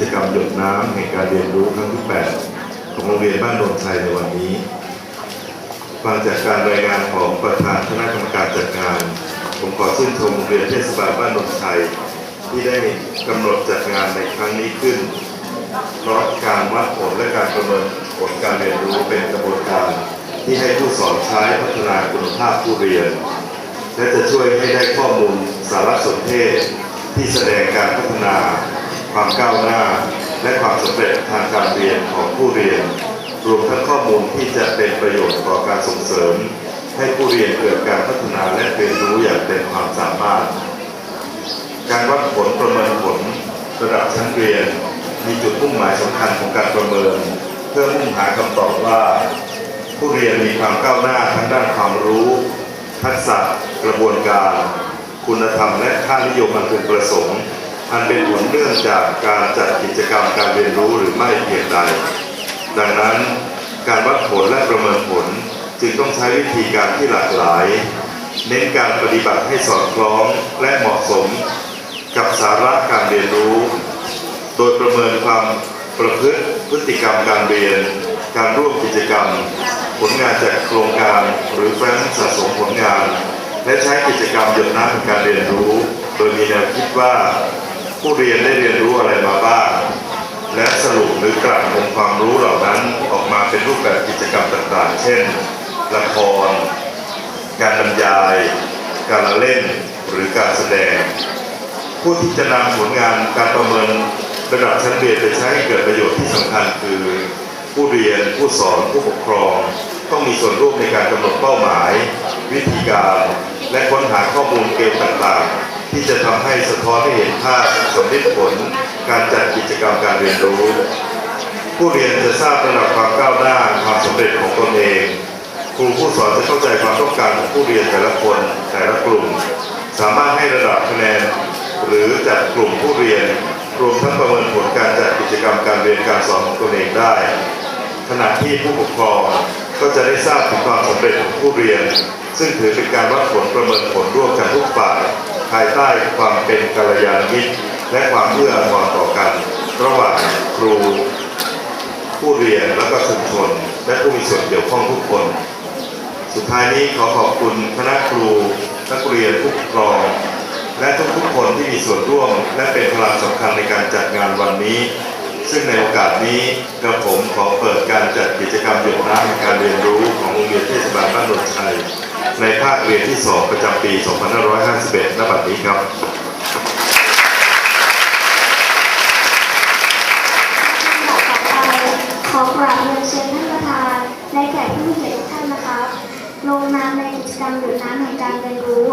จกรรมหยดน้ำแห่งการเรียนรู้ครั้งที่ 8 ของโรงเรียนบ้านโนนชัยในวันนี้ฟังจากการรายงานของประธานคณะกรรมการจัดงาน ผมขอชื่นชมโรงเรียนเทศบาลบ้านโนนชัยที่ได้กำหนดจัดงานในครั้งนี้ขึ้นเพราะการวัดผลและการประเมินผลการเรียนรู้เป็นกระบวนการ ที่ให้ผู้สอนใช้พัฒนาคุณภาพผู้เรียน และจะช่วยให้ได้ข้อมูลสารสนเทศที่แสดงการพัฒนา ความก้าวหน้า และความสำเร็จทางการเรียนของผู้เรียน รวมทั้งข้อมูลที่จะเป็นประโยชน์ต่อการส่งเสริม ให้ผู้เรียนเกิดการพัฒนาและเรียนรู้อย่างเต็มความสามารถ การวัดผลประเมินผลระดับชั้นเรียน มีจุดมุ่งหมายสำคัญของการประเมิน เพื่อมุ่งหาคำตอบว่า ผู้เรียนมีความก้าวหน้าทั้งด้านความรู้ ทักษะกระบวนการ คุณธรรมและค่านิยมอันพึงประสงค์ อันเป็นผลเนื่องจากการจัดกิจกรรมการเรียนรู้หรือไม่เพียงใด ดังนั้นการวัดผลและประเมินผลจึงต้องใช้วิธีการที่หลากหลาย เน้นการปฏิบัติให้สอดคล้องและเหมาะสม กับสาระการเรียนรู้ โดยประเมินความประพฤติพฤติกรรมการเรียน การร่วมกิจกรรม ผลงานจากโครงการหรือแฟ้มสะสมผลงาน และใช้กิจกรรมหยดน้ำการเรียนรู้ โดยมีแนวคิดว่า ผู้เรียนได้เรียนรู้อะไรมาบ้าง และสรุปหรือกลั่นองค์ความรู้เหล่านั้นออกมาเป็นรูปแบบกิจกรรมต่างๆ เช่น ละคร การบรรยาย การเล่นหรือการแสดง ผู้ที่จะนำผลงานการประเมินระดับชั้นเรียนไปใช้ให้เกิดประโยชน์ที่สำคัญคือ ผู้เรียนผู้สอนผู้ปกครอง ต้องมีส่วนร่วมในการกำหนดเป้าหมาย วิธีการ และค้นหาข้อมูลเกณฑ์ต่างๆ ที่จะทำให้สะท้อนให้เห็นภาพสมดิผล การจัดกิจกรรมการเรียนรู้ ผู้เรียนจะทราบระดับความก้าวหน้าความสำเร็จของตนเอง ครูผู้สอนจะเข้าใจความต้องการของผู้เรียนแต่ละคนแต่ละกลุ่ม สามารถให้ระดับคะแนน หรือจัดกลุ่มผู้เรียน รวมทั้งประเมินผลการจัดกิจกรรมการเรียนการสอนของตนเองได้ขณะที่ผู้ปกครอง ก็จะได้ทราบถึงความสำเร็จของผู้เรียน ซึ่งถือเป็นการวัดผลประเมินผลร่วมกันทุกฝ่าย ภายใต้ความเป็นกัลยาณมิตร และความเอื้ออาทรต่อกัน ระหว่างครู ผู้เรียนและก็ชุมชน และผู้มีส่วนเกี่ยวข้องทุกคน สุดท้ายนี้ขอขอบคุณคณะครูนักเรียนผู้ปกครอง และทุกๆคนที่มีส่วนร่วม และเป็นพลังสำคัญในการจัดงานวันนี้ ซึ่งในโอกาสนี้กระผมขอเปิดการจัดกิจกรรมหยดาคเรียนที่สองประจำปี 2551ณบัดนี้ครับต่อไปขอกราบเรียนเชิญท่านประธาน และแขกผู้มีเกียรติทุกท่านนะคะ ลงนามในกิจกรรมหยุดน้ำแห่งการเรียนรู้